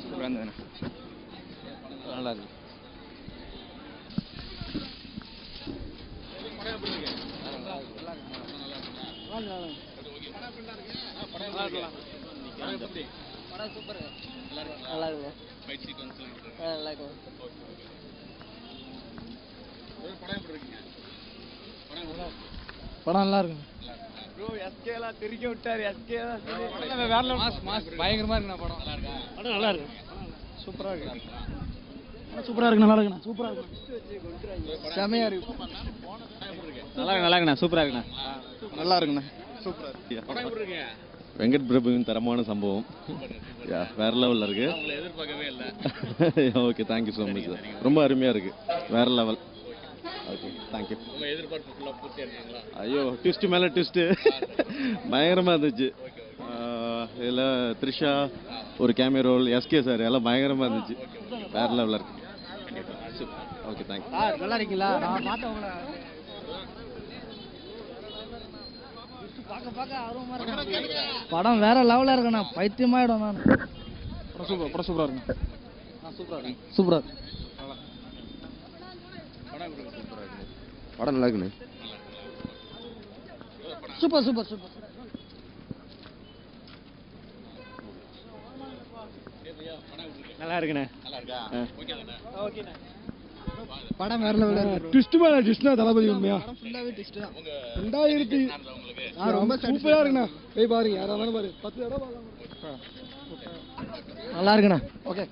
சூப்பராக இருந்ததுண்ணே நல்லா இருக்கு. படம் சூப்பர் இருக்கு நல்லா இருக்கு படம் நல்லா இருக்கு மாஸ் மாஸ் பயங்கரமா இருக்குண்ணா படம். படம் நல்லா இருக்கு. சூப்பராக இருக்கு. சூப்பராக இருக்கு நல்லா இருக்குண்ணா. சூப்பராக இருக்கு. செமையாக இருக்கு. நல்லா இருக்கு நல்லா இருக்குண்ணா. சூப்பரா இருக்குண்ணா. நல்லா இருக்குண்ணா. வெங்கட் பிரபுவின் தரமான சம்பவம். யா வேற லெவலில் இருக்கு. ஓகே தேங்க்யூ ஸோ மச் ரொம்ப அருமையாக இருக்கு. வேற லெவல் ஓகே தேங்க்யூ உங்க எதிர்பார்ப்பு ஃபுல்லாக பூர்த்தி ஆயிருக்கீங்களா? ஐயோ ட்விஸ்ட் மேலே ட்விஸ்ட்டு பயங்கரமாக இருந்துச்சு. இதில் த்ரிஷா ஒரு கேமியோ ரோல் எஸ்கே சார் எல்லாம் பயங்கரமாக இருந்துச்சு. வேற லெவலில் இருக்கு. ஓகே தேங்க்யூ நல்லா இருக்கீங்களா? நான் உங்களை பார்க்க பார்க்க படம் வேற லெவல்ல இருக்குண்ணா பைத்தியமாயிடும் நான். படம் சூப்பர் படம் சூப்பராக இருக்குண்ணா சூப்பரா இருக்கு. சூப்பரா இருக்கு. படம் நல்லா இருக்குண்ணே. Super super super. நல்லா இருக்குண்ணே. படம் வேற இருக்கு. ட்விஸ்ட் மேலே ட்விஸ்ட்னா தளபதி உண்மையா? ஃபுல்லாவே டெஸ்ட் தான். ரெண்டாயிரத்தி ரொம்ப சூப்பராக இருக்குண்ணா. போய் பாருங்க யாராக இருந்தாலும் பாரு. பத்து தடவை நல்லா இருக்குண்ணா. ஓகே.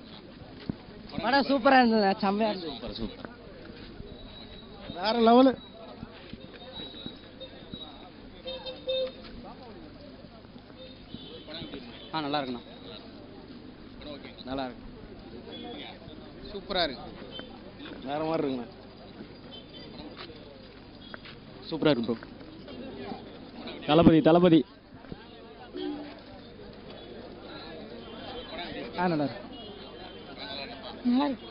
படம் சூப்பரா இருந்தது செம்மையா இருந்தது. வேற லெவலு ஆ நல்லா இருக்குண்ணா. நல்லா இருக்கு. சூப்பரா இருக்கு. வேற மாதிரி இருக்குண்ணா. சூப்பரா இருக்கு ப்ரோ தளபதி தளபதி. ஆ நல்லா இருக்கு. நல்லா இருக்கு.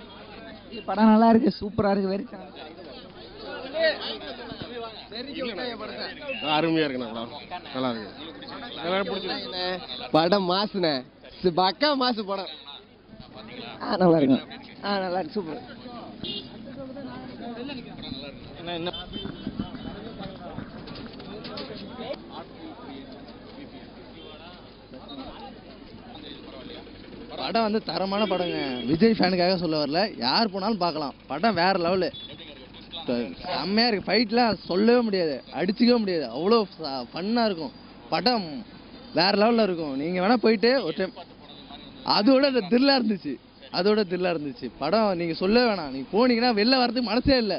இது படம் நல்லா இருக்கு. சூப்பரா இருக்கு. வெரி அருமையாக இருக்குண்ணா நல்லா இருக்கு. படம் மாசுனே பக்கா மாசு படம். ஆ நல்லா இருக்கு. ஆ நல்லா இருக்கு. சூப்பர். படம் வந்து தரமான படங்க. விஜய் ஃபேனுக்காக சொல்ல வரல. யார் போனாலும் பார்க்கலாம். படம் வேற லெவலு. செம்மையா இருக்கு. ஃபைட்லாம் சொல்லவே முடியாது. அடிச்சுக்கவே முடியாது. அவ்வளோ ஃபன்னாக இருக்கும். படம் வேற லெவலில் இருக்கும். நீங்கள் வேணால் போயிட்டு ஒரு டைம் அதோட அந்த த்ரில்லாக இருந்துச்சு. அதோட த்ரில்லாக இருந்துச்சு. படம் நீங்கள் சொல்லவே வேணாம். நீங்கள் போனீங்கன்னா வெளில வரதுக்கு மனசே இல்லை.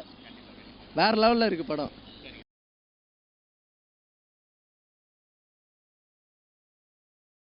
வேற லெவலில் இருக்குது படம்.